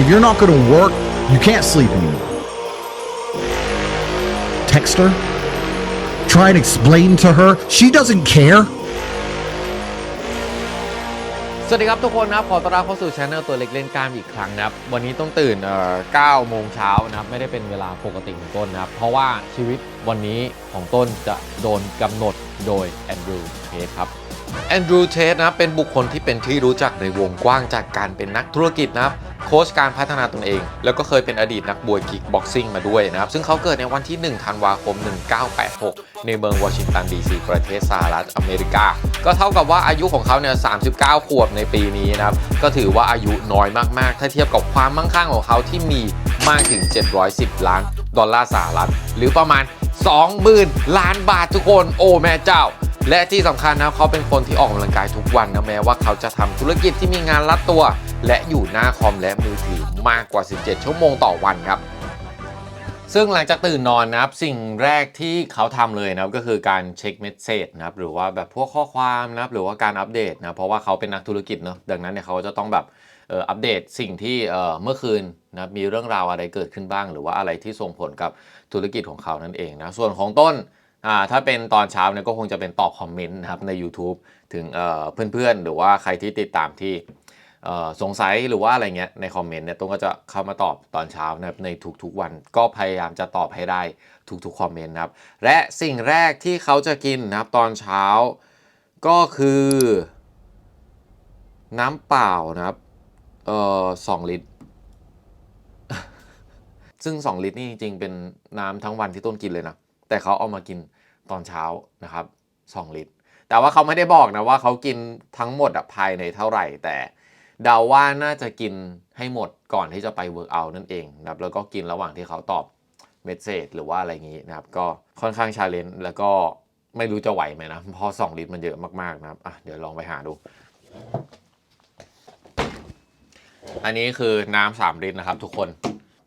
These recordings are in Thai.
If you're not going to work, you can't sleep anymore. Text her. Try and explain to her. She doesn't care. สวัสดีครับทุกคนนะครับขอต้อนรับเข้าสู่ช anel ตัวเล็กเล่นกล้ามอีกครั้งนะครับ วันนี้ต้องตื่นเอ่อ9โมงเช้านะครับไม่ได้เป็นเวลาปกติของต้นนะครับ เพราะว่าชีวิตวันนี้ของต้นจะโดนกำหนดโดยแอนดรูว์เทสครับ แอนดรูว์ เทสนะเป็นบุคคลที่เป็นที่รู้จักในวงกว้างจากการเป็นนักธุรกิจนะครับโค้ชการพัฒนาตนเอง แล้วก็เคยเป็นอดีตนักบวยคิกบ็อกซิ่งมาด้วยนะครับ ซึ่งเขาเกิดในวันที่ 1 ธันวาคม 1986 ในเมืองวอชิงตันดีซีประเทศสหรัฐอเมริกา ก็เท่ากับว่าอายุของเขาเนี่ย 39 ขวบในปีนี้นะครับ ก็ถือว่าอายุน้อยมาก ๆ ถ้าเทียบกับความมั่งคั่งของเขาที่มีมากถึง 710 ล้าน ดอลลาร์สหรัฐ หรือประมาณ 20,000 ล้านบาททุกคน โอ้แม่เจ้า และที่สำคัญนะเขาเป็นคนที่ออกกำลังกายทุกวันนะแม้ว่าเขาจะทำธุรกิจที่มีงานรัดตัว และอยู่หน้าคอมและมือถือมากกว่า 17 ชั่วโมงต่อวันครับซึ่งหลังจากตื่นนอนนะครับสิ่งแรกที่เขาทำเลยนะครับก็คือการเช็คเมสเซจนะครับหรือว่าแบบพวกข้อความนะครับหรือว่าการอัปเดตนะเพราะว่าเขาเป็นนักธุรกิจเนาะดังนั้นเนี่ยเขาจะต้องแบบอัปเดตสิ่งที่เอ่อเมื่อคืนนะครับมีเรื่องราวอะไรเกิดขึ้นบ้าง หรือว่าอะไรที่ส่งผลกับธุรกิจของเขานั่นเองนะส่วนของต้น อ่าถ้าเป็นตอนเช้าเนี่ยก็คงจะเป็นตอบคอมเมนต์นะครับใน YouTube ถึงเอ่อเพื่อนๆ หรือว่าใครที่ติดตามที่เอ่อสงสัยหรือว่าอะไรเงี้ยในคอมเมนต์เนี่ยตุ้งก็จะเข้ามาตอบตอนเช้านะครับในทุกๆวันก็พยายามจะตอบให้ได้ทุกๆคอมเมนต์นะครับและสิ่งแรกที่เขาจะกินนะครับตอนเช้าก็คือ น้ำเปล่านะครับเอ่อสองลิตรซึ่ง 2 ลิตรนี่จริงๆเป็นน้ำทั้งวันที่ต้นกินเลยนะ แต่เขาเอามากิน ตอนเช้านะครับ 2 ลิตร แต่ว่าเขาไม่ได้บอกนะว่าเขากินทั้งหมดภายในเท่าไหร่ แต่เดาว่าน่าจะกินให้หมดก่อนที่จะไปเวิร์กอันั่นเองนะครับแล้วก็กินระหว่างที่เขาตอบเมสเซจหรือว่าอะไรอย่างนี้นะครับ ก็ค่อนข้างชาเลนจ์แล้วก็ไม่รู้จะไหวไหมนะเพราะ2ลิตรมันเยอะมากๆนะครับอะเดี๋ยวลองไปหาดู อันนี้คือน้ำสามลิตรนะครับ ทุกคน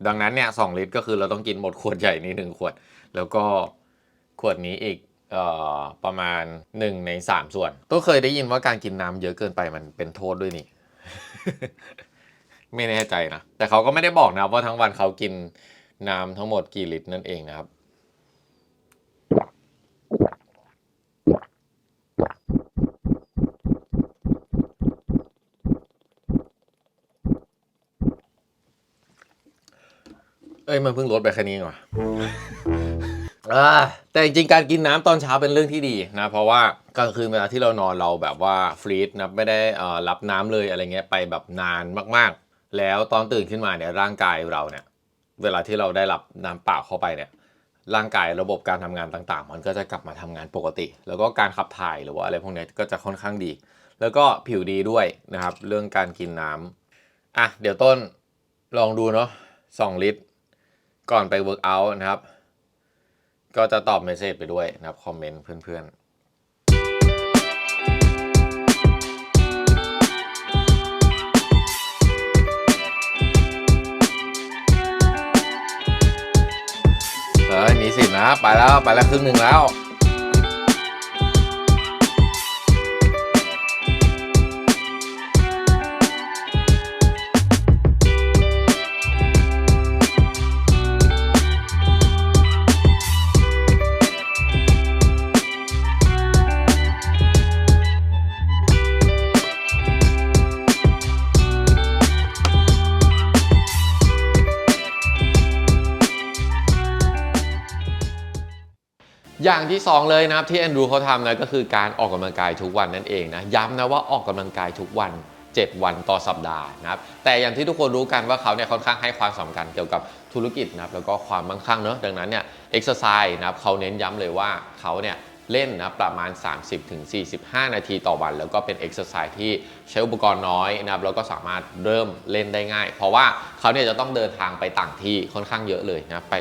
ดังนั้นเนี่ยสลิตรก็คือเราต้องกินหมดขวดใหญ่นี้หนึ่งขวด แล้วก็ ขวดนี้อีกออประมาณ 1 ใน 3 ส่วนต้องเคยได้ยินว่าการกินน้ำเยอะเกินไปมันเป็นโทษด้วยนี่ ไม่แน่ใจนะ แต่เขาก็ไม่ได้บอกนะว่าทั้งวันเขากินน้ำทั้งหมดกี่ลิตรนั่นเองนะครับเอ้ยมันเพิ่งลดไปแค่นี้เองว่ะอ่า แต่จริงการกินน้ำตอนเช้าเป็นเรื่องที่ดีนะ เพราะว่ากลางคืนเวลาที่เรานอนเราแบบว่าฟรีดนะไม่ได้รับน้ำเลยอะไรเงี้ยไปแบบนานมากๆ แล้วตอนตื่นขึ้นมาเนี่ยร่างกายเราเนี่ย เวลาที่เราได้รับน้ำเปล่าเข้าไปเนี่ยร่างกายระบบการทำงานต่างๆ มันก็จะกลับมาทำงานปกติ แล้วก็การขับถ่ายหรือว่าอะไรพวกนี้ก็จะค่อนข้างดี แล้วก็ผิวดีด้วยนะครับ เรื่องการกินน้ำอะเดี๋ยวต้นลองดูเนาะสองลิตร ก่อนไปเวิร์กอัลนะครับ ก็จะตอบเมสเซจไปด้วยนะครับคอมเมนต์เพื่อนๆเฮ้ยมีสิทธิ์นะ ไปแล้ว ไปแล้วครึ่งหนึ่งแล้ว ที่ 2 เลยนะครับที่แอนดรูเขาทำนะก็คือการออกกำลังกายทุกวันนั่นเองนะย้ำนะว่าออกกำลังกายทุกวัน 7 วันต่อสัปดาห์นะครับแต่อย่างที่ทุกคนรู้กันว่าเขาเนี่ยค่อนข้างให้ความสำคัญเกี่ยวกับธุรกิจนะครับแล้วก็ความมั่งคั่งเนอะดังนั้นเนี่ยเอ็กซ์ไซส์นะครับเขาเน้นย้ำเลยว่าเขาเนี่ยเล่นนะประมาณ 30-45 นาทีต่อวัน แล้วก็เป็นเอ็กซ์ไซส์ที่ใช้อุปกรณ์น้อยนะครับแล้วก็สามารถเริ่มเล่นได้ง่าย เพราะว่าเขาเนี่ยจะต้องเดินทางไปต่างที่ค่อนข้างเยอะเลยนะไป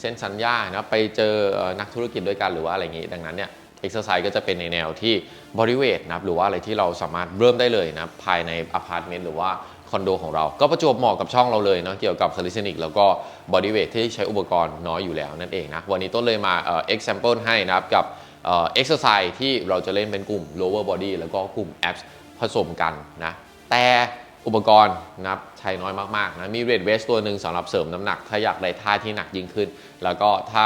เส้นสัญญานะไปเจอนักธุรกิจด้วยกันหรือว่าอะไรอย่างนี้ ดังนั้นเนี่ยเอ็กซ์ไซส์ก็จะเป็นในแนวที่บริเวณนะครับหรือว่าอะไรที่เราสามารถเริ่มได้เลยนะภายในอพาร์ตเมนต์หรือว่าคอนโดของเรา ก็ประจวบเหมาะกับช่องเราเลยเนาะเกี่ยวกับคาลิสติกแล้วก็บริเวณที่ใช้อุปกรณ์น้อยอยู่แล้วนั่นเองนะวันนี้ต้นเลยมาเอ่อ example ให้นะครับกับเอ่อ exercise ที่เราจะเล่นเป็นกลุ่ม lower body แล้วก็กลุ่ม abs ผสมกันนะแต่ อุปกรณ์นะครับใช้น้อยมากๆนะมีเรดเวสตัวหนึ่งสำหรับเสริมน้ำหนัก ถ้าอยากได้ท่าที่หนักยิ่งขึ้น แล้วก็ถ้า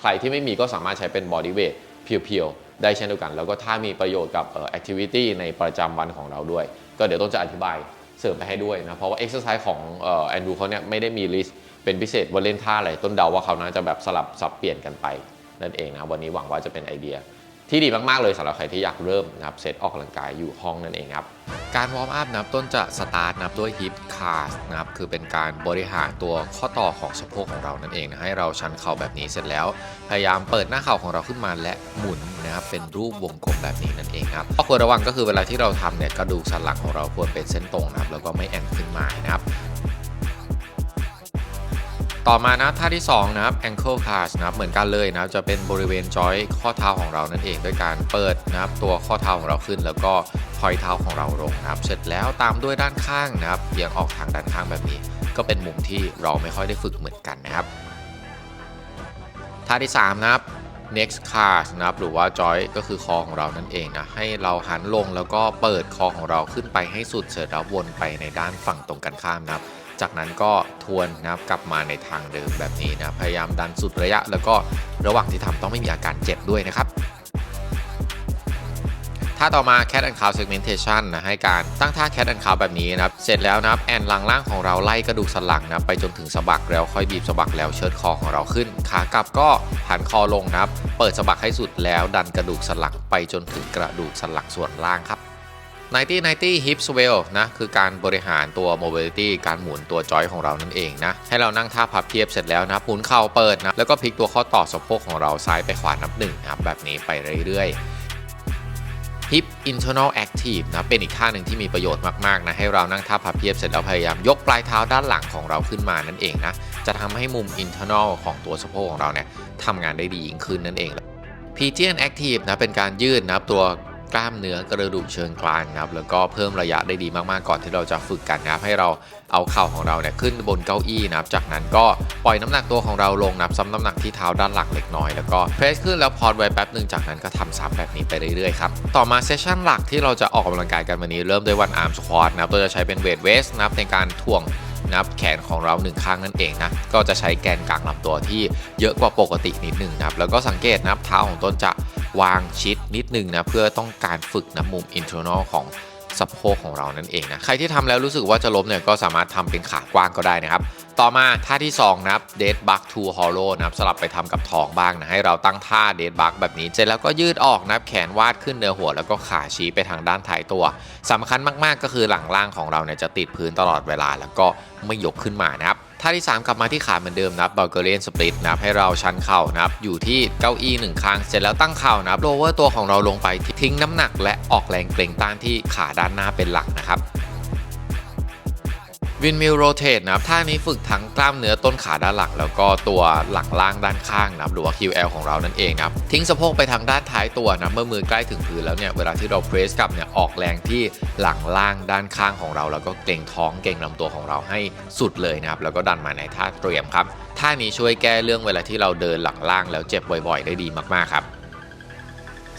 ใครที่ไม่มีก็สามารถใช้เป็นบอดี้เวทเพียวๆ ได้เช่นเดียวกัน แล้วก็ถ้ามีประโยชน์กับแอคทิวิตี้ในประจำวันของเราด้วย ก็เดี๋ยวต้นจะอธิบายเสริมไปให้ด้วยนะ เพราะว่าเอ็กซ์ไซส์ของแอนดูเขาเนี่ยไม่ได้มีลิสต์เป็นพิเศษว่าเล่นท่าอะไร ต้นเดาว่าเขาน่าจะแบบสลับสับเปลี่ยนกันไปนั่นเองนะวันนี้หวังว่าจะเป็นไอเดีย ที่ดีมาก ๆ เลยสำหรับใครที่อยากเริ่มนะครับเซตออกกำลังกายอยู่ห้องนั่นเองครับการวอร์มอัพนะครับต้นจะสตาร์ทนะครับด้วยฮิปคาสนะครับคือเป็นการบริหารตัวข้อต่อของสะโพกของเรานั่นเองนะให้เราชันเข่าแบบนี้เสร็จแล้ว พยายามเปิดหน้าเข่าของเราขึ้นมาและหมุนนะครับเป็นรูปวงกลมแบบนี้นั่นเองครับข้อควรระวังก็คือเวลาที่เราทำเนี่ยกระดูกสันหลังของเราควรเป็นเส้นตรงนะครับแล้วก็ไม่แอนขึ้นมานะครับ ต่อมานะท่าที่2นะครับ ankle cast นะครับเหมือนกันเลยนะครับจะเป็นบริเวณจอยข้อเท้าของเรานั่นเองด้วยการเปิดนะครับตัวข้อเท้าของเราขึ้น แล้วก็พอยเท้าของเราลงนะครับ เสร็จแล้วตามด้วยด้านข้างนะครับเบี่ยงออกทางด้านข้างแบบนี้ ก็เป็นมุมที่เราไม่ค่อยได้ฝึกเหมือนกันนะครับท่าที่3นะครับ next cast นะครับหรือว่า joy ก็คือคอของเรานั่นเองนะให้เราหันลงแล้วก็เปิดคอของเราขึ้นไปให้สุดเสร็จแล้ววนไปในด้านฝั่งตรงกันข้ามนะครับ จากนั้นก็ทวนนะครับกลับมาในทางเดิมแบบนี้นะพยายามดันสุดระยะ แล้วก็ระหว่างที่ทำต้องไม่มีอาการเจ็บด้วยนะครับถ้าต่อมา cat and cow segmentation นะให้การตั้งท่า cat and cow แบบนี้นะครับ เสร็จแล้วนะครับแอนหลังล่างของเราไล่กระดูกสันหลังนะไปจนถึงสะบักแล้วค่อยบีบสะบักแล้วเชิดคอของเราขึ้น ขากลับก็หันคอลงนะครับ เปิดสะบักให้สุดแล้วดันกระดูกสันหลังไปจนถึงกระดูกสันหลังส่วนล่างครับ 90 90 hip swell นะคือการบริหารตัว mobility การหมุนตัวจอยของเรานั่นเองนะให้เรานั่งท่าพับเพียบเสร็จแล้วนะหมุนเข่าเปิดนะแล้วก็พลิกตัวข้อต่อสะโพกของเราซ้ายไปขวานับหนึ่งนะครับแบบนี้ไปเรื่อยๆ hip internal active นะเป็นอีกท่าหนึ่งที่มีประโยชน์มากๆนะให้เรานั่งท่าพับเพียบเสร็จแล้วพยายามยกปลายเท้าด้านหลังของเราขึ้นมานั่นเองนะจะทำให้มุม internal ของตัวสะโพกของเราเนี่ยทำงานได้ดียิ่งขึ้นนั่นเอง Pigeon Active นะเป็นการยืดนะตัว กล้ามเนื้อกระดูกเชิงกรานนะครับแล้วก็เพิ่มระยะได้ดีมากๆก่อนที่เราจะฝึกกันนะครับให้เราเอาเข่าของเราเนี่ยขึ้นบนเก้าอี้นะครับจากนั้นก็ปล่อยน้ำหนักตัวของเราลงนับซ้ำน้ำหนักที่เท้าด้านหลังเล็กน้อยแล้วก็เพรสขึ้นแล้วพอดไว้แป๊บหนึ่งจากนั้นก็ทำซ้ำแบบนี้ไปเรื่อยๆครับต่อมาเซสชั่นหลักที่เราจะออกกำลังกายกันวันนี้เริ่มด้วยวันอาร์มสควอตนะครับเราจะใช้เป็นเวทเวสนะครับในการถ่วง นับแขนของเราหนึ่งข้างนั่นเองนะก็จะใช้แกนกลางลำตัวที่เยอะกว่าปกตินิดหนึ่งนะครับแล้วก็สังเกตนับเท้าของต้นจะวางชิดนิดหนึ่งนะเพื่อต้องการฝึกนะมุม internal ของสะโพกของเรานั่นเองนะใครที่ทำแล้วรู้สึกว่าจะล้มเนี่ยก็สามารถทำเป็นขากว้างก็ได้นะครับ ต่อมาท่าที่2นะครับ dead bug to hollow นะครับสลับไปทำกับท้องบ้างนะให้เราตั้งท่า dead bug แบบนี้ เสร็จแล้วก็ยืดออกนะครับแขนวาดขึ้นเหนือหัวแล้วก็ขาชี้ไปทางด้านท้ายตัวสำคัญมากๆก็คือหลังล่างของเราเนี่ยจะติดพื้นตลอดเวลาแล้วก็ไม่ยกขึ้นมานะครับท่าที่ 3 กลับมาที่ขาเหมือนเดิมนะครับ Bulgarian split นะครับให้เราชันเข่านะครับอยู่ที่เก้าอี้หนึ่งข้างเสร็จแล้วตั้งเข่านะครับ lower ตัวของเราลงไปทิ้งน้ำหนักและออกแรงเกร็งต้านที่ขาด้านหน้าเป็นหลักนะครับ วินมิลโรเทตนะครับท่านี้ฝึกทั้งกล้ามเนื้อต้นขาด้านหลัง แล้วก็ตัวหลังล่างด้านข้างนะครับหรือว่า QL ของเรานั่นเองนะครับทิ้งสะโพกไปทางด้านท้ายตัวนะเมื่อมือใกล้ถึงพื้นแล้วเนี่ยเวลาที่เราเพรสกลับเนี่ยออกแรงที่หลังล่างด้านข้างของเรา แล้วก็เกรงท้องเกรงลำตัวของเราให้สุดเลยนะครับแล้วก็ดันมาในท่าเตรียมครับท่านี้ช่วยแก้เรื่องเวลาที่เราเดินหลังล่างแล้วเจ็บบ่อย ๆ ได้ดีมากๆครับ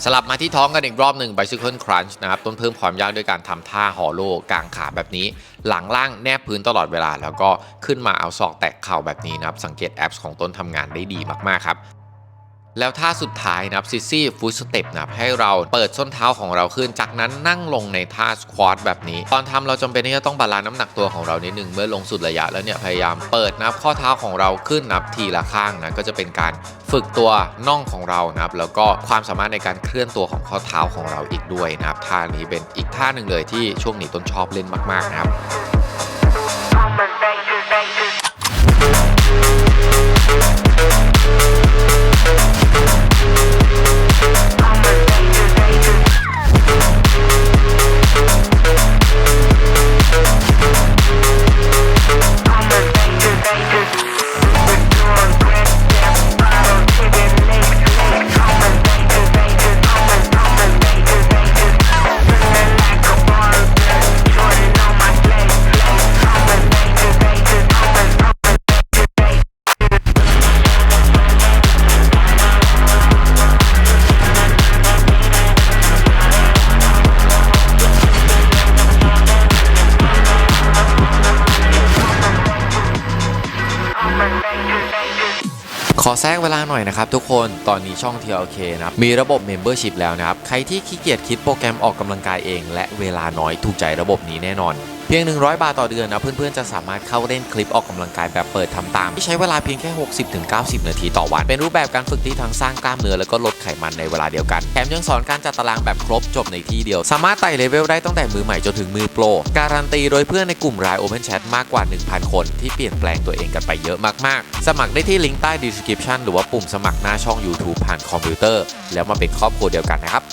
สลับมาที่ท้องกันอีกรอบหนึ่ง Bicycle Crunch นะครับ ต้นเพิ่มความยากด้วยการทำท่าฮอลโลกลางขาแบบนี้ หลังล่างแนบพื้นตลอดเวลา แล้วก็ขึ้นมาเอาศอกแตะเข่าแบบนี้นะครับ สังเกตแอปของต้นทำงานได้ดีมาก ๆ ครับ แล้วท่าสุดท้ายนะครับซิซี่ฟู t สเต็ปนะครับให้เราเปิดส้นเท้าของเราขึ้น จากนั้นนั่งลงในท่าสควอตแบบนี้ ตอนทำเราจำเป็นที่จะต้องบาลานซ์น้ำหนักตัวของเรานิดนึงเมื่อลงสุดระยะแล้วเนี่ยพยายามเปิดนับข้อเท้าของเราขึ้นนับทีละข้างนะก็จะเป็นการฝึกตัวน่องของเรานะครับแล้วก็ความสามารถในการเคลื่อนตัวของข้อเท้าของเราอีกด้วยนะครับท่านี้เป็นอีกท่าหนึ่งเลยที่ช่วงนี้ต้นชอบเล่นมาก ๆ นะครับ ทุกคนตอนนี้ช่อง TLK นะครับมีระบบ Membership แล้วนะครับ ใครที่ขี้เกียจคิดโปรแกรมออกกำลังกายเอง และเวลาน้อยถูกใจระบบนี้แน่นอน เพียง 100 บาทต่อเดือนนะเพื่อนๆจะสามารถเข้าเล่นคลิปออกกำลังกายแบบเปิดทำตาม ที่ใช้เวลาเพียงแค่ 60-90 นาทีต่อวัน เป็นรูปแบบการฝึกที่ทั้งสร้างกล้ามเนื้อแล้วก็ลดไขมันในเวลาเดียวกัน แถมยังสอนการจัดตารางแบบครบจบในที่เดียว สามารถไต่เลเวลได้ตั้งแต่มือใหม่จนถึงมือโปร การันตีโดยเพื่อนในกลุ่มราย Open Chat มากกว่า 1,000 คนที่เปลี่ยนแปลงตัวเองกันไปเยอะมากๆ สมัครได้ที่ลิงก์ใต้ description หรือว่าปุ่มสมัครหน้าช่อง YouTube ผ่านคอมพิวเตอร์ แล้วมาเป็นครอบครัวเดียวกันนะครับ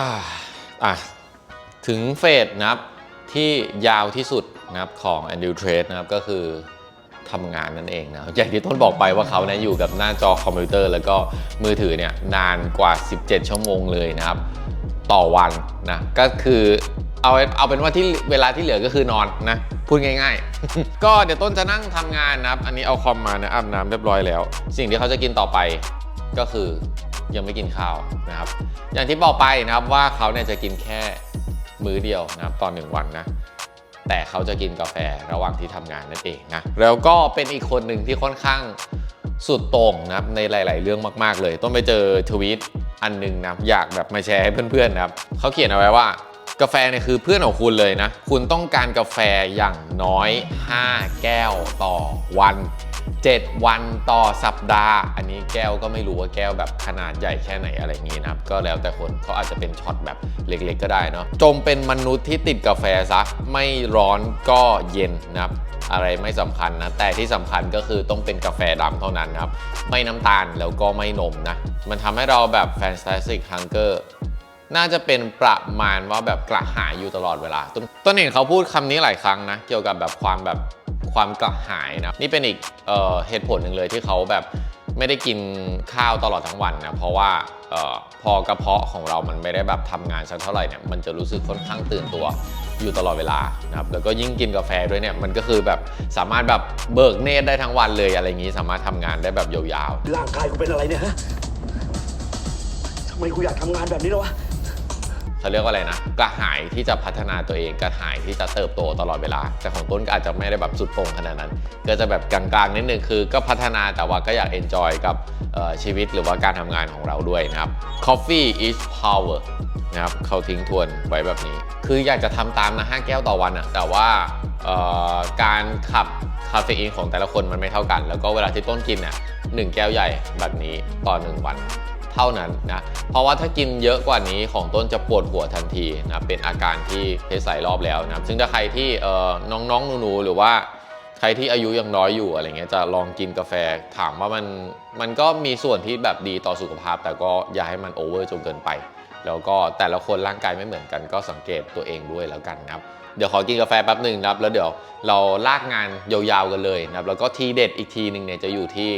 อ่าอะถึงเฟสนะครับที่ยาวที่สุดนะครับของ a n d r e w Trade นะครับก็คือทำงานนั่นเองนะอย่างที่ต้นบอกไปว่าเขาเนี่ยอยู่กับหน้าจอคอมพิวเตอร์ แล้วก็มือถือเนี่ยนานกว่า 17 ชั่วโมงเลยนะครับ ต่อวันนะก็คือเอาเอาเป็นว่าที่เวลาที่เหลือก็คือนอนนะ พูดง่าย ๆ ก็เดี๋ยวต้นจะนั่งทำงานนะครับ อันนี้เอาคอมมานะอาบน้ำเรียบร้อยแล้ว สิ่งที่เขาจะกินต่อไปก็คือ ยังไม่กินข้าวนะครับ อย่างที่บอกไปนะครับว่าเขาเนี่ยจะกินแค่มื้อเดียวนะครับตอนหนึ่งวันนะแต่เขาจะกินกาแฟระหว่างที่ทำงานนั่นเองนะแล้วก็เป็นอีกคนหนึ่งที่ค่อนข้างสุดโต่งนะครับในหลาย ๆ เรื่องมาก ๆ เลย ต้องไปเจอทวีตอันหนึงนะอยากแบบมาแชร์ให้เพื่อน ๆ นะครับเขาเขียนเอาไว้ว่ากาแฟเนี่ยคือเพื่อนของคุณเลยนะ คุณต้องการกาแฟอย่างน้อย 5 แก้วต่อวัน 7 วันต่อสัปดาห์ อันนี้แก้วก็ไม่รู้ว่าแก้วแบบขนาดใหญ่แค่ไหนอะไรอย่างนี้นะครับ ก็แล้วแต่คนเขาอาจจะเป็นช็อตแบบเล็กๆ ก็ได้เนาะจงเป็นมนุษย์ที่ติดกาแฟซะไม่ร้อนก็เย็นนะครับอะไรไม่สำคัญนะ แต่ที่สำคัญก็คือต้องเป็นกาแฟดำเท่านั้นครับ ไม่น้ำตาลแล้วก็ไม่นมนะ มันทำให้เราแบบ fantastic hunger น่าจะเป็นประมาณว่าแบบกระหายอยู่ตลอดเวลา ต้นเห็นเขาพูดคำนี้หลายครั้งนะ เกี่ยวกับแบบความแบบ ความกระหายนะนี่เป็นอีกเออเหตุผลหนึ่งเลยที่เขาแบบไม่ได้กินข้าวตลอดทั้งวันนะเพราะว่าออพอกระเพาะของเรามันไม่ได้แบบทำงานสักเท่าไหร่เนี่ยมันจะรู้สึกค่อนข้างตื่นตัวอยู่ตลอดเวลานะครับแล้วก็ยิ่งกินกาแฟด้วยเนี่ยมันก็คือแบบสามารถแบบเบิกเนตรได้ทั้งวันเลยอะไรอย่างนี้สามารถทำงานได้แบบยาวๆร่างกายกูเป็นอะไรเนี่ยฮะทำไมกูอยากทำงานแบบนี้แล้ววะ เขาเรียกว่าอะไรนะกระหายที่จะพัฒนาตัวเองกระหายที่จะเติบโตตลอดเวลา แต่ของต้นก็อาจจะไม่ได้แบบสุดโต่งขนาดนั้น ก็จะแบบกลางๆนิดนึงคือ ก็พัฒนาแต่ว่าก็อยากเอนจอยกับชีวิตหรือว่าการทำงานของเราด้วยนะครับ Coffee is power นะครับเขาทิ้งทวนไว้แบบนี้ คืออยากจะทำตามนะ5แก้วต่อวันอะแต่ว่าการขับคาเฟอีนของแต่ละคนมันไม่เท่ากัน แล้วก็เวลาที่ต้นกินเนี่ยหนึ่งแก้วใหญ่แบบนี้ต่อหนึ่งวัน เท่านั้นนะเพราะว่าถ้ากินเยอะกว่านี้ของต้นจะปวดหัวทันทีนะเป็นอาการที่เพศสายรอบแล้วนะซึ่งถ้าใครที่เอ่อน้องๆหนูๆหรือว่าใครที่อายุยังน้อยอยู่อะไรเงี้ยจะลองกินกาแฟถามว่ามันมันก็มีส่วนที่แบบดีต่อสุขภาพ แต่ก็อย่าให้มันโอเวอร์จนเกินไป แล้วก็แต่ละคนร่างกายไม่เหมือนกัน ก็สังเกตตัวเองด้วยแล้วกันนะครับเดี๋ยวขอกินกาแฟแป๊บหนึ่งนะครับแล้วเดี๋ยวเราลากงานยาวๆกันเลยนะครับแล้วก็ทีเด็ดอีกทีหนึ่งเนี่ยจะอยู่ที่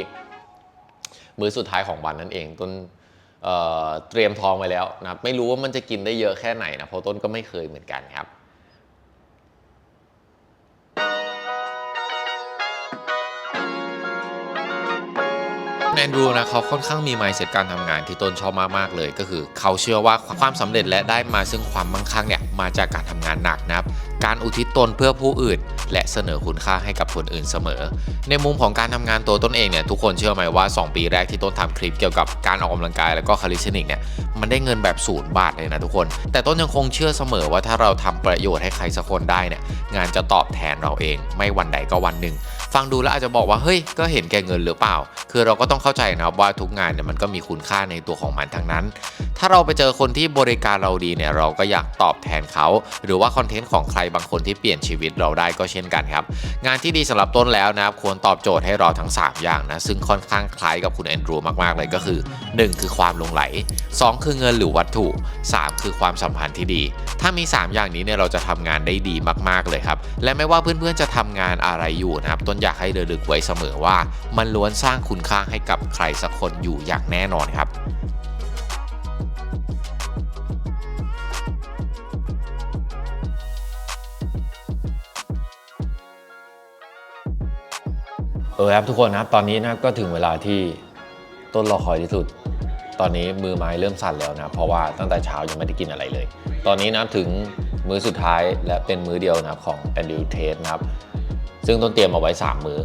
มื้อสุดท้ายของวันนั่นเองต้น เเตรียมทองไว้แล้วนะครับไม่รู้ว่ามันจะกินได้เยอะแค่ไหนนะเพราะต้นก็ไม่เคยเหมือนกันครับแอนดรูนะเขาค่อนข้างมี mindset การทำงานที่ต้นชอบมากๆเลย ก็คือเขาเชื่อว่าความสำเร็จและได้มาซึ่งความมั่งคั่งเนี่ยมาจากการทำงานหนักนะครับ การอุทิศตนเพื่อผู้อื่น และเสนอคุณค่าให้กับคนอื่นเสมอ ในมุมของการทำงานตัวต้นเองเนี่ยทุกคนเชื่อไหมว่า 2 ปีแรกที่ต้นทำคลิปเกี่ยวกับการออกกำลังกายแล้วก็คาลิชเนิกเนี่ยมันได้เงินแบบศูนย์บาทเลยนะทุกคน แต่ต้นยังคงเชื่อเสมอว่าถ้าเราทำประโยชน์ให้ใครสักคนได้เนี่ยงานจะตอบแทนเราเอง ไม่วันใดก็วันหนึ่ง ฟังดูแล้วอาจจะบอกว่าเฮ้ยก็เห็นแก่เงินหรือเปล่า คือเราก็ต้องเข้าใจนะครับว่าทุกงานเนี่ยมันก็มีคุณค่าในตัวของมันทั้งนั้น ถ้าเราไปเจอคนที่บริการเราดีเนี่ยเราก็อยากตอบแทนเขา หรือว่าคอนเทนต์ของใครบางคนที่เปลี่ยนชีวิตเราได้ก็เช่นกันครับ งานที่ดีสำหรับต้นแล้วนะครับควรตอบโจทย์ให้เราทั้ง 3 อย่างนะซึ่งค่อนข้างคล้ายกับคุณแอนดรูมากๆเลยก็คือ 1 คือความลงไหล 2 คือเงินหรือวัตถุ 3 คือความสัมพันธ์ที่ดี ถ้ามี 3 อย่างนี้เนี่ยเราจะทำงานได้ดีมากๆเลยครับและไม่ว่าเพื่อนๆจะทำงานอะไรอยู่นะครับต้นอยากให้ระลึกไว้เสมอว่า มันล้วนสร้างคุณค่าให้กับใครสักคนอยู่อย่างแน่นอนครับเออครับทุกคนนะครับตอนนี้นะครับก็ถึงเวลาที่ต้นรอคอยที่สุด ตอนนี้มือไม้เริ่มสั่นแล้วนะเพราะว่าตั้งแต่เช้ายังไม่ได้กินอะไรเลย ตอนนี้นะถึงมื้อสุดท้ายและเป็นมื้อเดียวนะครับของแอนดิวเทสนะครับ ซึ่งต้นเตรียมเอาไว้ 3 มื้อ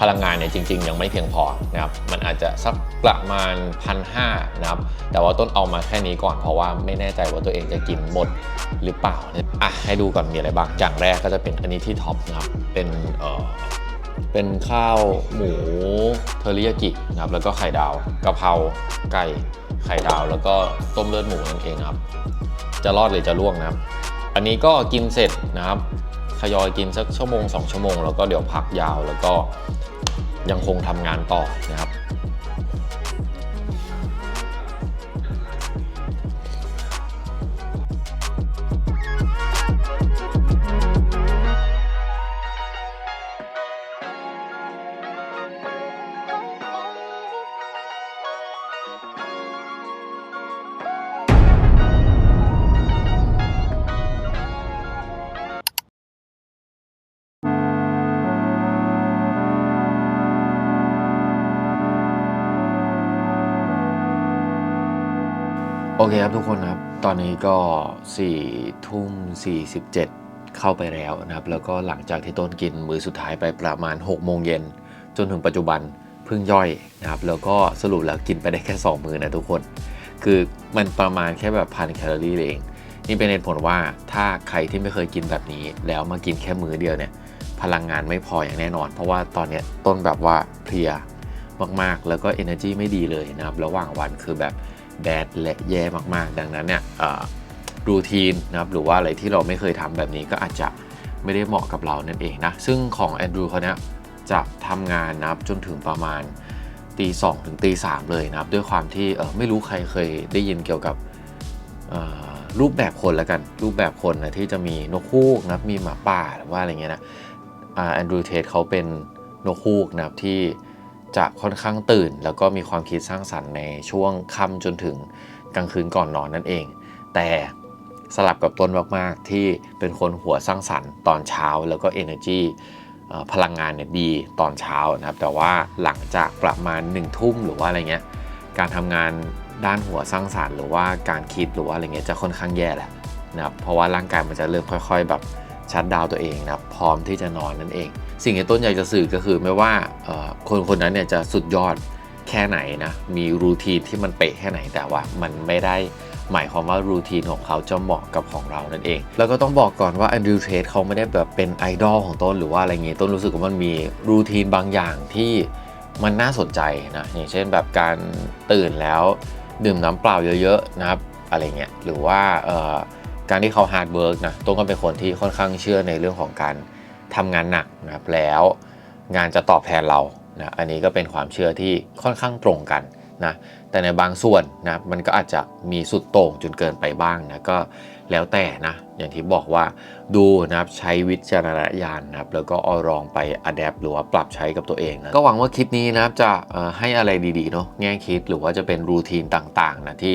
พลังงานเนี่ยจริง ๆ ยังไม่เพียงพอนะครับมันอาจจะสักประมาณพันห้านะครับแต่ว่าต้นเอามาแค่นี้ก่อนเพราะว่าไม่แน่ใจว่าตัวเองจะกินหมดหรือเปล่านี่อะให้ดูก่อนมีอะไรบ้างอย่างแรกก็จะเป็นอันนี้ที่ท็อปนะครับเป็นเอ่อเป็นข้าวหมูเทอริยากินะครับแล้วก็ไข่ดาวกะเพราไก่ไข่ดาว แล้วก็ต้มเลือดหมูนั่นเองครับ จะรอดหรือจะล่วงนะครับ อันนี้ก็กินเสร็จนะครับ ทยอยกินสักชั่วโมง 2 ชั่วโมง แล้วก็เดี๋ยวพักยาวแล้วก็ยังคงทำงานต่อนะครับ โอเคครับทุกคนครับ ตอนนี้ก็4ทุ่ม47 เข้าไปแล้วนะครับ แล้วก็หลังจากที่ต้นกินมื้อสุดท้ายไปประมาณ 6 โมงเย็น จนถึงปัจจุบันเพิ่งย่อยนะครับ แล้วก็สรุปแล้วกินไปได้แค่ 2 มื้อนะทุกคน คือมันประมาณแค่แบบพันแคลอรี่เอง นี่เป็นเหตุผลว่าถ้าใครที่ไม่เคยกินแบบนี้ แล้วมากินแค่มื้อเดียวเนี่ย พลังงานไม่พออย่างแน่นอน เพราะว่าตอนเนี้ยต้นแบบว่าเพลียมากๆ แล้วก็ energy ไม่ดีเลยนะครับ ระหว่างวันคือแบบ แบดและแย่มากๆ ดังนั้นเนี่ยรูทีนนะครับหรือว่าอะไรที่เราไม่เคยทำแบบนี้ก็อาจจะไม่ได้เหมาะกับเรานั่นเองนะ ซึ่งของแอนดรูเขาเนี้ยจะทำงานนะครับจนถึงประมาณตีสองถึงตีสามเลยนะครับ ด้วยความที่ไม่รู้ใครเคยได้ยินเกี่ยวกับรูปแบบคนแล้วกัน รูปแบบคนนะที่จะมีนกฮูกนะครับมีหมาป่าหรือว่าอะไรเงี้ยนะแอนดรูเทสเขาเป็นนกฮูกนะครับที่ จะค่อนข้างตื่น แล้วก็มีความคิดสร้างสรรค์ในช่วงค่ำจนถึงกลางคืนก่อนนอนนั่นเอง แต่สลับกับต้นมากๆ ที่เป็นคนหัวสร้างสรรค์ตอนเช้าแล้วก็ energy พลังงานเนี่ยดีตอนเช้านะครับ แต่ว่าหลังจากประมาณ1นึ่ทุ่มหรือว่าอะไรเงี้ยการทำงานด้านหัวสร้างสารรค์ หรือว่าการคิดหรือว่าอะไรเงี้ยจะค่อนข้างแย่แหละนะครับเพราะว่าร่างกายมันจะเริ่มค่อย ๆ แบบชัดดาวตัวเองนะครับพร้อมที่จะนอนนั่นเอง สิ่งที่ต้นอยากจะสื่อก็คือไม่ว่าคนคนนั้นเนี่ยจะสุดยอดแค่ไหนนะมีรูทีนที่มันเป๊ะแค่ไหนแต่ว่ามันไม่ได้หมายความว่ารูทีนของเขาจะเหมาะกับของเรานั่นเอง แล้วก็ต้องบอกก่อนว่าแอนดรูเทสเขาไม่ได้แบบเป็นไอดอลของต้นหรือว่าอะไรเงี้ยต้นรู้สึกว่ามันมีรูทีนบางอย่างที่มันน่าสนใจนะอย่างเช่นแบบการตื่นแล้วดื่มน้ำเปล่าเยอะๆนะครับอะไรเงี้ยหรือว่าการที่เขาฮาร์ดเวิร์กนะต้นก็เป็นคนที่ค่อนข้างเชื่อในเรื่องของการ ทำงานหนักนะครับแล้วงานจะตอบแทนเรานะอันนี้ก็เป็นความเชื่อที่ค่อนข้างตรงกันนะแต่ในบางส่วนนะมันก็อาจจะมีสุดโต่งจนเกินไปบ้างนะก็แล้วแต่นะอย่างที่บอกว่าดูนะครับใช้วิจารณญาณนะครับแล้วก็เอาลองไปอัดแอปหรือว่าปรับใช้กับตัวเองนะก็หวังว่าคลิปนี้นะครับจะให้อะไรดีๆเนาะแง่คิดหรือว่าจะเป็นรูทีนต่างๆนะที่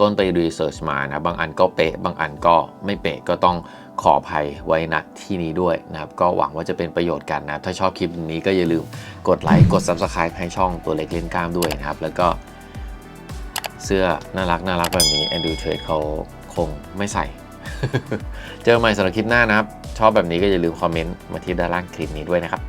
ต้นไปรีเสิร์ชมานะบางอันก็เป๊ะบางอันก็ไม่เป๊ะก็ต้อง ขออภัยไว้ณที่นี้ด้วยนะครับ ก็หวังว่าจะเป็นประโยชน์กันนะถ้าชอบคลิปนี้ก็อย่าลืมกดไลค์กด Subscribe ให้ช่องตัวเล็กเล่นกล้ามด้วยนะครับ แล้วก็เสื้อน่ารักน่ารักแบบนี้แอนดูเทรดเขาคงไม่ใส่ เจอใหม่สำหรับคลิปหน้านะครับ ชอบแบบนี้ก็อย่าลืมคอมเมนต์มาที่ด้านล่างคลิปนี้ด้วยนะครับ